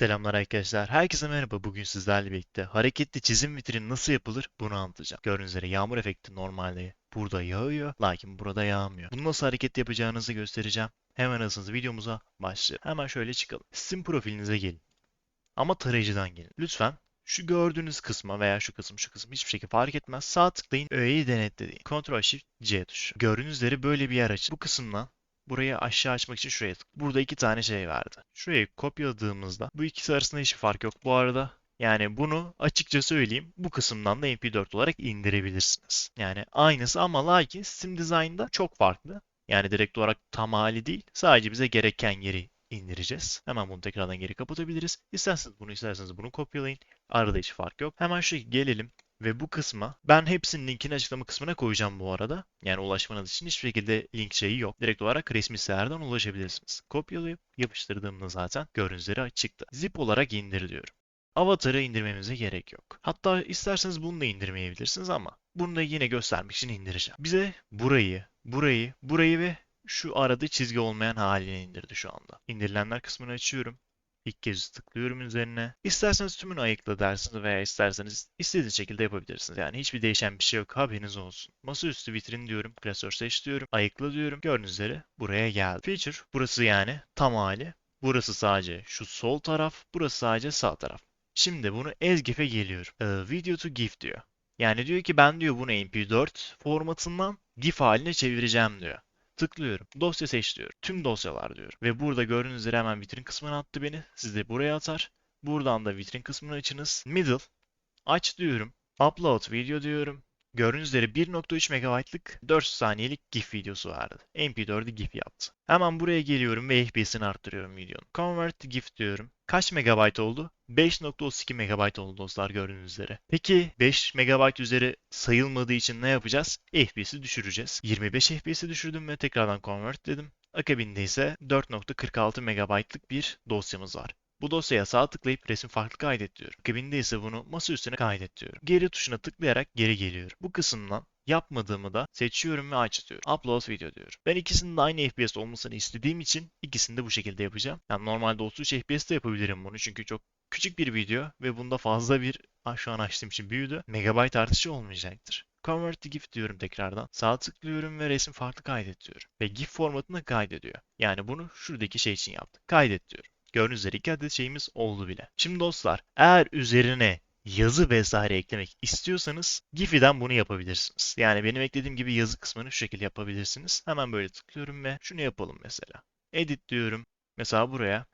Selamlar arkadaşlar. Herkese merhaba. Bugün sizlerle birlikte hareketli çizim vitrini nasıl yapılır bunu anlatacağım. Gördüğünüz üzere yağmur efekti normalde burada yağıyor, lakin burada yağmıyor. Bunu nasıl hareket yapacağınızı göstereceğim. Hemen hızlıca videomuza başlayalım. Hemen şöyle çıkalım. Sizin profilinize gelin. Ama tarayıcıdan gelin. Lütfen şu gördüğünüz kısma veya şu kısım şu kısım hiçbir şekilde fark etmez. Sağ tıklayın, öğeyi denetle deyin. Ctrl Shift C tuşu. Gördüğünüz üzere böyle bir yer açın. Bu kısımdan Burayı aşağı açmak için şuraya tık. Burada iki tane şey verdi. Şurayı kopyaladığımızda bu ikisi arasında hiçbir fark yok bu arada. Yani bunu açıkça söyleyeyim bu kısımdan da MP4 olarak indirebilirsiniz. Yani aynısı ama lakin Steam Design'da çok farklı. Yani direkt olarak tam hali değil. Sadece bize gereken yeri indireceğiz. Hemen bunu tekrardan geri kapatabiliriz. İsterseniz bunu isterseniz bunu kopyalayın. Arada hiç fark yok. Hemen şu gelelim. Ve bu kısma ben hepsinin linkini açıklama kısmına koyacağım bu arada. Yani ulaşmanız için hiçbir şekilde link şeyi yok. Direkt olarak resmi sitelerden ulaşabilirsiniz. Kopyalayıp yapıştırdığımda zaten gördüğünüz üzere çıktı. Zip olarak indir diyorum. Avatar'ı indirmemize gerek yok. Hatta isterseniz bunu da indirmeyebilirsiniz ama bunu da yine göstermek için indireceğim. Bize burayı, burayı, burayı ve şu arada çizgi olmayan halini indirdi şu anda. İndirilenler kısmını açıyorum. İlk kez tıklıyorum üzerine. İsterseniz tümünü ayıkla dersiniz veya isterseniz istediğiniz şekilde yapabilirsiniz. Yani hiçbir değişen bir şey yok haberiniz olsun. Masaüstü vitrin diyorum. Klasör seç diyorum. Ayıkla diyorum. Gördüğünüz üzere buraya geldi. Feature burası yani tam hali. Burası sadece şu sol taraf. Burası sadece sağ taraf. Şimdi bunu as GIF'e geliyorum. Ee, video to GIF diyor. Yani diyor ki ben diyor bunu MP4 formatından GIF haline çevireceğim diyor. Tıklıyorum. Dosya seç diyor. Tüm dosyalar diyor. Ve burada gördüğünüz üzere hemen vitrin kısmına attı beni. Siz de buraya atar. Buradan da vitrin kısmını açınız. Middle. Aç diyorum. Upload video diyorum. Gördüğünüz üzere 1.3 MB'lık 4 saniyelik GIF videosu vardı. MP4'ü GIF yaptı. Hemen buraya geliyorum ve FPS'ini arttırıyorum videonun. Convert GIF diyorum. Kaç megabayt oldu? 5.32 megabayt oldu dostlar gördüğünüz üzere. Peki 5 megabayt üzeri sayılmadığı için ne yapacağız? FPS'i düşüreceğiz. 25 FPS'i düşürdüm ve tekrardan convert dedim. Akabinde ise 4.46 megabaytlık bir dosyamız var. Bu dosyaya sağ tıklayıp resim farklı kaydet diyorum. Akabinde ise bunu masa üstüne kaydet diyorum. Geri tuşuna tıklayarak geri geliyorum. Bu kısımdan yapmadığımı da seçiyorum ve aç. Upload video diyorum. Ben ikisinin de aynı FPS olmasını istediğim için ikisini de bu şekilde yapacağım. Yani normalde 33 FPS'te yapabilirim bunu çünkü çok küçük bir video ve bunda fazla bir ah, şu an açtığım için büyüdü. Megabayt artışı olmayacaktır. Convert to GIF diyorum tekrardan. Sağ tıklıyorum ve resim farklı kaydet diyorum. Ve GIF formatını kaydediyor. Yani bunu şuradaki şey için yaptık. Kaydet diyorum. Gördüğünüz üzere iki adet şeyimiz oldu bile. Şimdi dostlar eğer üzerine yazı vesaire eklemek istiyorsanız Giphy'den bunu yapabilirsiniz. Yani benim eklediğim gibi yazı kısmını şu şekilde yapabilirsiniz. Hemen böyle tıklıyorum ve şunu yapalım mesela. Edit diyorum. Mesela buraya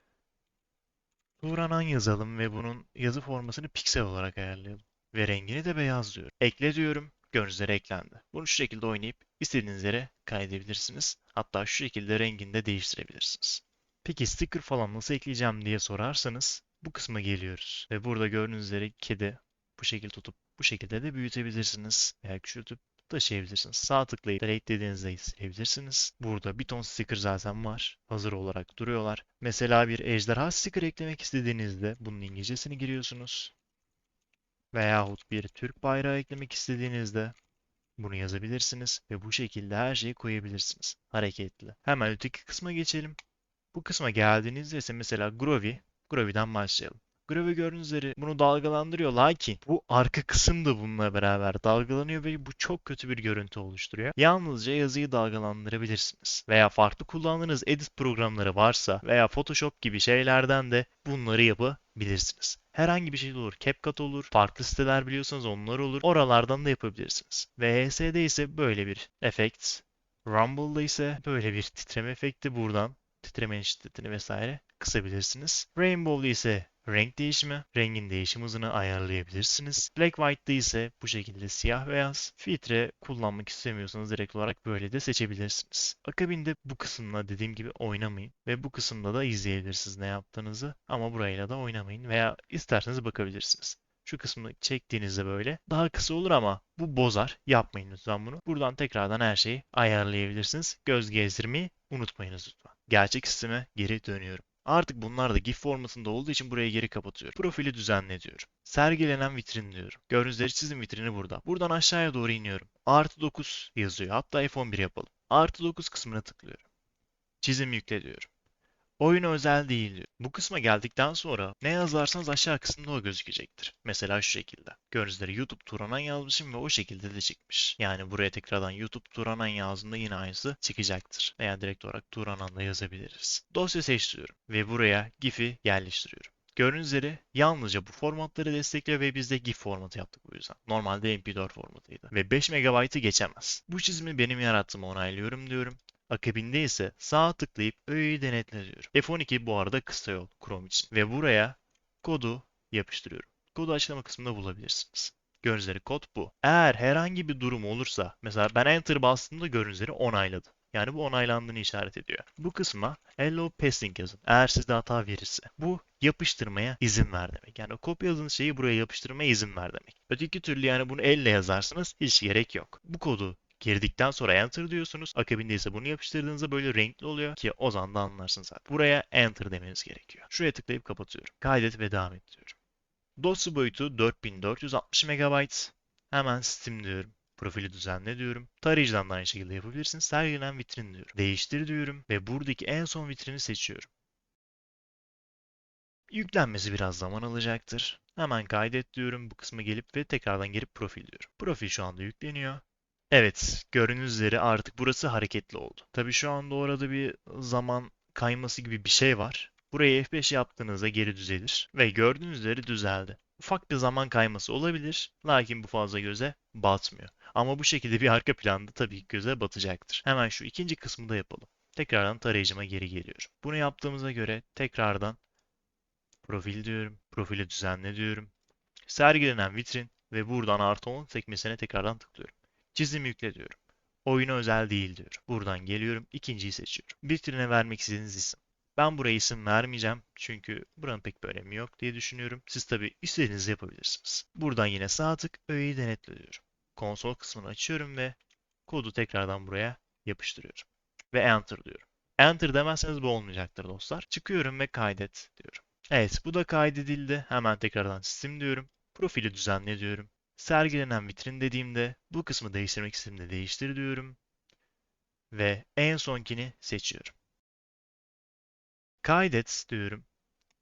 Turanan yazalım ve bunun yazı formasını piksel olarak ayarlayalım. Ve rengini de beyaz diyorum. Ekle diyorum. Gördüğünüz eklendi. Bunu şu şekilde oynayıp istediğiniz yere kaydedebilirsiniz. Hatta şu şekilde rengini de değiştirebilirsiniz. Peki sticker falan nasıl ekleyeceğim diye sorarsanız bu kısma geliyoruz. Ve burada gördüğünüz üzere kedi bu şekilde tutup bu şekilde de büyütebilirsiniz. Veya küçültüp taşıyabilirsiniz. Sağ tıklayıp delete dediğinizde silebilirsiniz. Burada bir ton sticker zaten var. Hazır olarak duruyorlar. Mesela bir ejderha sticker eklemek istediğinizde bunun İngilizcesini giriyorsunuz. Veyahut bir Türk bayrağı eklemek istediğinizde bunu yazabilirsiniz ve bu şekilde her şeyi koyabilirsiniz. Hareketli. Hemen öteki kısma geçelim. Bu kısma geldiğinizde ise mesela Groovy, Groovy'den başlayalım. Groovy gördüğünüz bunu dalgalandırıyor. Lakin bu arka kısım da bununla beraber dalgalanıyor ve bu çok kötü bir görüntü oluşturuyor. Yalnızca yazıyı dalgalandırabilirsiniz. Veya farklı kullandığınız edit programları varsa veya Photoshop gibi şeylerden de bunları yapabilirsiniz. Herhangi bir şey olur. CapCut olur. Farklı siteler biliyorsanız onlar olur. Oralardan da yapabilirsiniz. VHS'de ise böyle bir efekt. Rumble'da ise böyle bir titreme efekti buradan titremenin şiddetini vesaire kısabilirsiniz. Rainbow'da ise renk değişimi, rengin değişim hızını ayarlayabilirsiniz. Black White'da ise bu şekilde siyah beyaz. Filtre kullanmak istemiyorsanız direkt olarak böyle de seçebilirsiniz. Akabinde bu kısımla dediğim gibi oynamayın ve bu kısımda da izleyebilirsiniz ne yaptığınızı ama burayla da oynamayın veya isterseniz bakabilirsiniz. Şu kısmını çektiğinizde böyle daha kısa olur ama bu bozar. Yapmayın lütfen bunu. Buradan tekrardan her şeyi ayarlayabilirsiniz. Göz gezdirmeyi unutmayınız lütfen. Gerçek sisteme geri dönüyorum. Artık bunlar da GIF formatında olduğu için burayı geri kapatıyorum. Profili düzenle diyorum. Sergilenen vitrin diyorum. Gördüğünüz üzere çizim vitrini burada. Buradan aşağıya doğru iniyorum. Artı 9 yazıyor. Hatta F11 yapalım. Artı 9 kısmına tıklıyorum. Çizim yükle diyorum. Oyuna özel değil. Bu kısma geldikten sonra ne yazarsanız aşağı kısımda o gözükecektir. Mesela şu şekilde. Gördüğünüz YouTube Turanan yazmışım ve o şekilde de çıkmış. Yani buraya tekrardan YouTube Turanan yazdığında yine aynısı çıkacaktır. Veya direkt olarak Turanan da yazabiliriz. Dosya seçiyorum ve buraya GIF'i yerleştiriyorum. Gördüğünüz üzere yalnızca bu formatları destekliyor ve biz de GIF formatı yaptık bu yüzden. Normalde MP4 formatıydı. Ve 5 MB'ı geçemez. Bu çizimi benim yarattığımı onaylıyorum diyorum. Akabinde ise sağ tıklayıp öğeyi denetle diyorum. F12 bu arada kısa yol Chrome için. Ve buraya kodu yapıştırıyorum. Kodu açıklama kısmında bulabilirsiniz. Gördüğünüz üzere kod bu. Eğer herhangi bir durum olursa, mesela ben Enter bastığımda gördüğünüz üzere onayladı. Yani bu onaylandığını işaret ediyor. Bu kısma hello pasting yazın. Eğer sizde hata verirse. Bu yapıştırmaya izin ver demek. Yani o kopyaladığınız şeyi buraya yapıştırmaya izin ver demek. Öteki türlü yani bunu elle yazarsınız hiç gerek yok. Bu kodu girdikten sonra enter diyorsunuz. Akabinde ise bunu yapıştırdığınızda böyle renkli oluyor ki o zaman da anlarsınız zaten. Buraya enter demeniz gerekiyor. Şuraya tıklayıp kapatıyorum. Kaydet ve devam et diyorum. Dosya boyutu 4460 MB. Hemen Steam diyorum. Profili düzenle diyorum. Tarayıcıdan da aynı şekilde yapabilirsiniz. Sergilenen vitrin diyorum. Değiştir diyorum ve buradaki en son vitrini seçiyorum. Yüklenmesi biraz zaman alacaktır. Hemen kaydet diyorum. Bu kısma gelip ve tekrardan gelip profil diyorum. Profil şu anda yükleniyor. Evet, gördüğünüz üzere artık burası hareketli oldu. Tabii şu anda orada bir zaman kayması gibi bir şey var. Burayı F5 yaptığınızda geri düzelir ve gördüğünüz üzere düzeldi. Ufak bir zaman kayması olabilir, lakin bu fazla göze batmıyor. Ama bu şekilde bir arka planda tabii ki göze batacaktır. Hemen şu ikinci kısmı da yapalım. Tekrardan tarayıcıma geri geliyorum. Bunu yaptığımıza göre tekrardan profil diyorum, profili düzenle diyorum. Sergilenen vitrin ve buradan artı 10 sekmesine tekrardan tıklıyorum. Çizim yükle diyorum. Oyuna özel değil diyorum. Buradan geliyorum, ikinciyi seçiyorum. Vitrine vermek istediğiniz isim. Ben buraya isim vermeyeceğim çünkü buranın pek bir önemi yok diye düşünüyorum. Siz tabii istediğinizi yapabilirsiniz. Buradan yine sağ tık öğeyi denetle diyorum. Konsol kısmını açıyorum ve kodu tekrardan buraya yapıştırıyorum. Ve Enter diyorum. Enter demezseniz bu olmayacaktır dostlar. Çıkıyorum ve kaydet diyorum. Evet bu da kaydedildi. Hemen tekrardan Steam diyorum. Profili düzenle diyorum. Sergilenen vitrin dediğimde bu kısmı değiştirmek istediğimde değiştir diyorum. Ve en sonkini seçiyorum. Kaydet diyorum.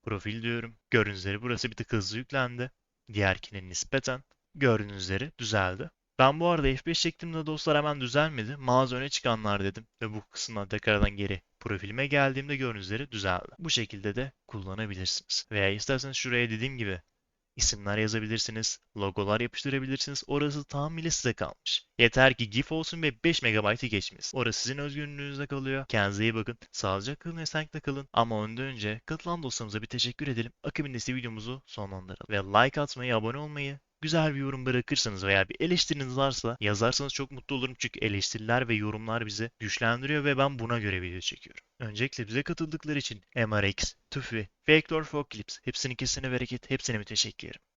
Profil diyorum. Gördüğünüz üzere burası bir tık hızlı yüklendi. Diğerkine nispeten. Gördüğünüz üzere düzeldi. Ben bu arada F5 çektiğimde dostlar hemen düzelmedi. Mağaza öne çıkanlar dedim. Ve bu kısımdan tekrardan geri profilime geldiğimde gördüğünüz üzere düzeldi. Bu şekilde de kullanabilirsiniz. Veya isterseniz şuraya dediğim gibi isimler yazabilirsiniz, logolar yapıştırabilirsiniz. Orası tamamıyla size kalmış. Yeter ki GIF olsun ve 5 MB'ı geçmesin. Orası sizin özgürlüğünüzde kalıyor. Kendinize iyi bakın. Sağlıcakla kalın, esenlikle kalın. Ama ondan önce katılan dostlarımıza bir teşekkür edelim. Akabinde ise videomuzu sonlandıralım. Ve like atmayı, abone olmayı, güzel bir yorum bırakırsanız veya bir eleştiriniz varsa yazarsanız çok mutlu olurum. Çünkü eleştiriler ve yorumlar bizi güçlendiriyor ve ben buna göre video çekiyorum. Öncelikle bize katıldıkları için MRX, TÜFÜ, Vector for Clips hepsinin kesine bereket, hepsine müteşekkirim.